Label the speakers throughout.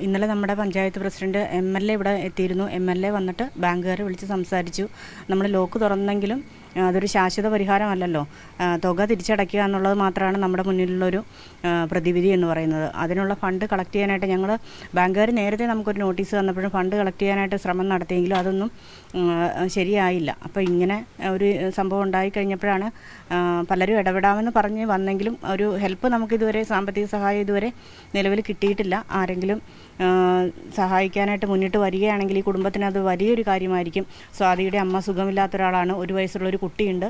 Speaker 1: ഇന്നലെ നമ്മുടെ panchayat president M L A ഇവിടെ എത്തിയിരുന്നു. എം എൽ എ വന്നിട്ട് ബാങ്കുകാരെ വിളിച്ച് സംസാരിച്ചു. നമ്മൾ ലോക്ക് തുറന്നെങ്കിലും അതൊരു ശാശ്വത പരിഹാരമല്ലല്ലോ. തുക തിരിച്ചടയ്ക്കുക എന്നുള്ളത് മാത്രമാണ് നമ്മുടെ മുന്നിലുള്ളൊരു പ്രതിവിധി എന്ന് പറയുന്നത്. അതിനുള്ള ഫണ്ട് കളക്ട് ചെയ്യാനായിട്ട് ഞങ്ങൾ ബാങ്കുകാർ നേരത്തെ നമുക്കൊരു നോട്ടീസ് തന്നപ്പോഴും ഫണ്ട് കളക്ട് ചെയ്യാനായിട്ട് ശ്രമം നടത്തിയെങ്കിലും അതൊന്നും ശരിയായില്ല. അപ്പോൾ ഇങ്ങനെ ഒരു സംഭവം ഉണ്ടായി കഴിഞ്ഞപ്പോഴാണ് പലരും ഇടപെടാമെന്ന് പറഞ്ഞ് വന്നെങ്കിലും ഒരു ഹെൽപ്പ് നമുക്കിതുവരെ സാമ്പത്തിക സഹായം ഇതുവരെ നിലവിൽ കിട്ടിയിട്ടില്ല. ആരെങ്കിലും സഹായിക്കാനായിട്ട് മുന്നിട്ട് വരികയാണെങ്കിൽ ഈ കുടുംബത്തിന് അത് വലിയൊരു കാര്യമായിരിക്കും. സ്വാതിയുടെ അമ്മ സുഖമില്ലാത്ത ഒരാളാണ്. ഒരു വയസ്സുള്ള ഒരു കുട്ടിയുണ്ട്.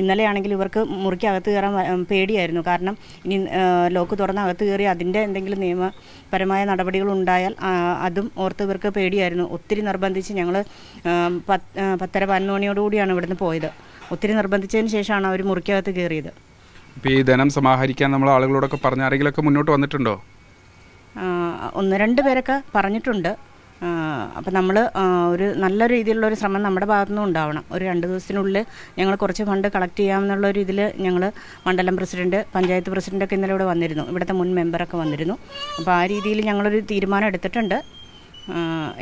Speaker 1: ഇന്നലെയാണെങ്കിൽ ഇവർക്ക് മുറിക്കകത്ത് കയറാൻ പേടിയായിരുന്നു. കാരണം ഇനി ലോക്ക് തുറന്ന് അകത്ത് കയറി അതിന്റെ എന്തെങ്കിലും നിയമപരമായ നടപടികൾ ഉണ്ടായാൽ അതും ഓർത്ത് ഇവർക്ക് പേടിയായിരുന്നു. ഒത്തിരി നിർബന്ധിച്ച് ഞങ്ങൾ പത്തര പതിനൊന്ന് മണിയോടുകൂടിയാണ് ഇവിടുന്ന് പോയത്. ഒത്തിരി നിർബന്ധിച്ചതിന് ശേഷമാണ് അവർ മുറിക്കകത്ത് കയറിയത്.
Speaker 2: ഇപ്പോൾ ഈ ധനം സമാഹരിക്കാൻ നമ്മൾ ആളുകളോടൊക്കെ പറഞ്ഞ ആരെങ്കിലുമൊക്കെ മുന്നോട്ട് വന്നിട്ടുണ്ടോ?
Speaker 1: ഒന്ന് രണ്ട് പേരൊക്കെ പറഞ്ഞിട്ടുണ്ട്. അപ്പം നമ്മൾ ഒരു നല്ല രീതിയിലുള്ള ഒരു ശ്രമം നമ്മുടെ ഭാഗത്തുനിന്നും ഉണ്ടാവണം. ഒരു രണ്ട് ദിവസത്തിനുള്ളിൽ ഞങ്ങൾ കുറച്ച് ഫണ്ട് കളക്ട് ചെയ്യാമെന്നുള്ള ഒരു ഇതിൽ ഞങ്ങൾ മണ്ഡലം പ്രസിഡന്റ് പഞ്ചായത്ത് പ്രസിഡന്റൊക്കെ ഇന്നലെ ഇവിടെ വന്നിരുന്നു. ഇവിടുത്തെ മുൻ മെമ്പറൊക്കെ വന്നിരുന്നു. അപ്പോൾ ആ രീതിയിൽ ഞങ്ങളൊരു തീരുമാനം എടുത്തിട്ടുണ്ട്.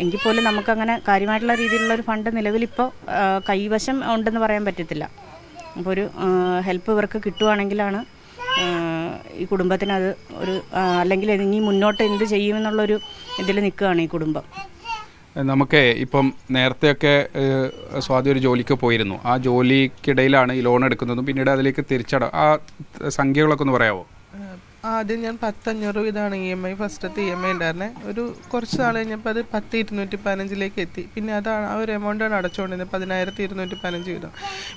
Speaker 1: എങ്കിൽ പോലും നമുക്കങ്ങനെ കാര്യമായിട്ടുള്ള രീതിയിലുള്ള ഒരു ഫണ്ട് നിലവിലിപ്പോൾ കൈവശം ഉണ്ടെന്ന് പറയാൻ പറ്റത്തില്ല. അപ്പോൾ ഒരു ഹെൽപ്പ് ഇവർക്ക് കിട്ടുവാണെങ്കിലാണ് ഈ കുടുംബത്തിന് അത് ഒരു അല്ലെങ്കിൽ ഇനി മുന്നോട്ട് എന്ത് ചെയ്യുമെന്നുള്ളൊരു ഇതിൽ നിൽക്കുകയാണ് ഈ കുടുംബം.
Speaker 2: നമുക്ക് ഇപ്പം നേരത്തെയൊക്കെ സ്വാതി ഒരു ജോലിക്ക് പോയിരുന്നു. ആ ജോലിക്കിടയിലാണ് ഈ ലോൺ എടുക്കുന്നതും പിന്നീട് അതിലേക്ക് തിരിച്ചട ആ സംഖ്യകളൊക്കെ ഒന്ന് പറയാമോ
Speaker 3: ആദ്യം ഞാൻ പത്തഞ്ഞൂറ് ഇതാണ് ഇ എം ഐ ഫസ്റ്റത്തെ ഇ എം ഐ ഉണ്ടായിരുന്നത് ഒരു കുറച്ച് നാൾ കഴിഞ്ഞപ്പോൾ അത് പത്ത് ഇരുന്നൂറ്റി പതിനഞ്ചിലേക്ക് എത്തി. പിന്നെ അതാണ് ആ ഒരു എമൗണ്ടാണ് അടച്ചുകൊണ്ടിരുന്നത് പതിനായിരത്തി ഇരുന്നൂറ്റി പതിനഞ്ച് വീതം.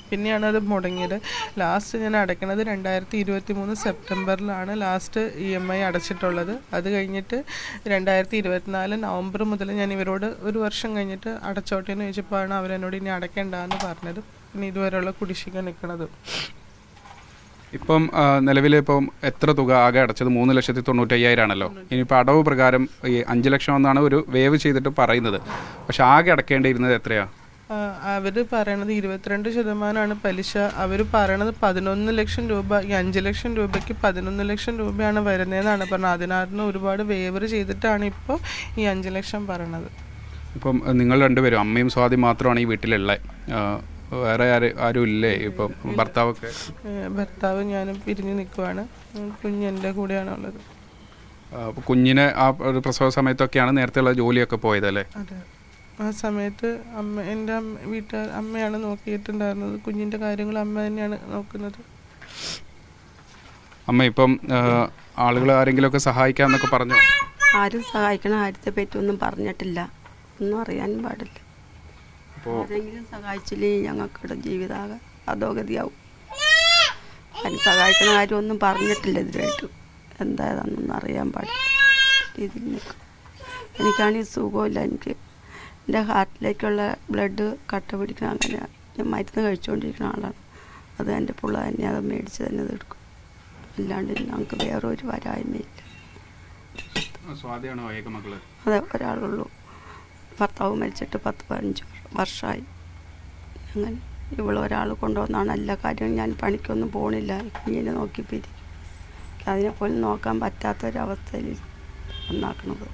Speaker 3: പിന്നെയാണ് അത് മുടങ്ങിയത്. ലാസ്റ്റ് ഞാൻ അടയ്ക്കണത് രണ്ടായിരത്തി ഇരുപത്തി മൂന്ന് സെപ്റ്റംബറിലാണ് ലാസ്റ്റ് ഇ എം ഐ അടച്ചിട്ടുള്ളത്. അത് കഴിഞ്ഞിട്ട് രണ്ടായിരത്തി ഇരുപത്തിനാല് നവംബർ മുതൽ ഞാൻ ഇവരോട് ഒരു വർഷം കഴിഞ്ഞിട്ട് അടച്ചോട്ടെ എന്ന് ചോദിച്ചപ്പോഴാണ് അവരെന്നോട് ഇനി അടയ്ക്കേണ്ടെന്ന് പറഞ്ഞത്. പിന്നെ ഇതുവരെയുള്ള കുടിശ്ശിക നിൽക്കണത്
Speaker 2: ഇപ്പം നിലവിൽ ഇപ്പം എത്ര തുക ആകെ അടച്ചത്? മൂന്ന് ലക്ഷത്തി തൊണ്ണൂറ്റയ്യായിരം ആണല്ലോ ഇനിയിപ്പോൾ അടവ് പ്രകാരം ഈ അഞ്ച് ലക്ഷം എന്നാണ് ഒരു വേവ് ചെയ്തിട്ട് പറയുന്നത്. പക്ഷെ ആകെ അടക്കേണ്ടിയിരുന്നത് എത്രയാണ്
Speaker 3: അവർ പറയണത് ഇരുപത്തിരണ്ട് ശതമാനമാണ് പലിശ. അവർ പറയണത് പതിനൊന്ന് ലക്ഷം രൂപ. ഈ അഞ്ച് ലക്ഷം രൂപയ്ക്ക് പതിനൊന്ന് ലക്ഷം രൂപയാണ് വരുന്നതെന്നാണ് പറഞ്ഞത്. അതിനകത്ത് ഒരുപാട് വേവർ ചെയ്തിട്ടാണ് ഇപ്പോൾ ഈ അഞ്ച് ലക്ഷം പറയണത്.
Speaker 2: ഇപ്പം നിങ്ങൾ രണ്ടുപേരും അമ്മയും സ്വാതി മാത്രമാണ് ഈ വീട്ടിലുള്ളത് വേറെ ആര് ആരും ഇല്ലേ ഇപ്പം ഭർത്താവൊക്കെ?
Speaker 3: ഭർത്താവ് ഞാനും പിരിഞ്ഞു നിൽക്കുവാണ് കുഞ്ഞ് എന്റെ
Speaker 2: കൂടെയാണ് ഉള്ളത്. കുഞ്ഞിനെ ആ ഒരു പ്രസവ സമയത്തൊക്കെയാണ് നേരത്തെയുള്ള ജോലിയൊക്കെ പോയത് അല്ലേ?
Speaker 3: അതെ. ആ സമയത്ത് അമ്മ എന്റെ അമ്മ വീട്ടുകാർ അമ്മയാണ് നോക്കിയിട്ടുണ്ടായിരുന്നത്. കുഞ്ഞിന്റെ കാര്യങ്ങൾ അമ്മ തന്നെയാണ് നോക്കുന്നത്.
Speaker 2: അമ്മ ഇപ്പം ആളുകൾ ആരെങ്കിലുമൊക്കെ സഹായിക്കാന്നൊക്കെ പറഞ്ഞു?
Speaker 4: ആരും സഹായിക്കണ ആരത്തെ പറ്റി ഒന്നും പറഞ്ഞിട്ടില്ല. ഒന്നും അറിയാനും പാടില്ല.
Speaker 2: അപ്പോൾ
Speaker 4: ആരെങ്കിലും സഹായിച്ചില്ലെങ്കിൽ ഞങ്ങൾക്കിവിടെ ജീവിതാകെ അധോഗതിയാവും. ആരും സഹായിക്കണ കാര്യം ഒന്നും പറഞ്ഞിട്ടില്ല ഇതിലായിട്ട് എന്തായതാണെന്നൊന്നും അറിയാൻ പാടില്ല. ഇതിൽ നിൽക്കും. എനിക്കാണെങ്കിൽ സുഖമില്ല. എനിക്ക് എന്റെ ഹാർട്ടിലേക്കുള്ള ബ്ലഡ് കട്ട പിടിക്കണം അങ്ങനെ ഞാൻ മരുന്ന് കഴിച്ചുകൊണ്ടിരിക്കുന്ന ആളാണ്. അത് എന്റെ പുള്ള തന്നെ അത് മേടിച്ച് തന്നെ അത് എടുക്കും. അല്ലാണ്ട് ഞങ്ങൾക്ക് വേറെ ഒരു വരായ്മയില്ല അതെ ഒരാളുള്ളൂ. ഭർത്താവ് മരിച്ചിട്ട് പത്ത് പതിനഞ്ച് വർഷമായി അങ്ങനെ ഇവിടെ ഒരാൾ കൊണ്ടുവന്നാണ് എല്ലാ കാര്യവും. ഞാൻ പണിക്കൊന്നും പോണില്ല. കുഞ്ഞിനെ നോക്കിപ്പിരിക്കും. പിരി അതിനെപ്പോലും നോക്കാൻ പറ്റാത്തൊരവസ്ഥയിൽ നന്നാക്കണത്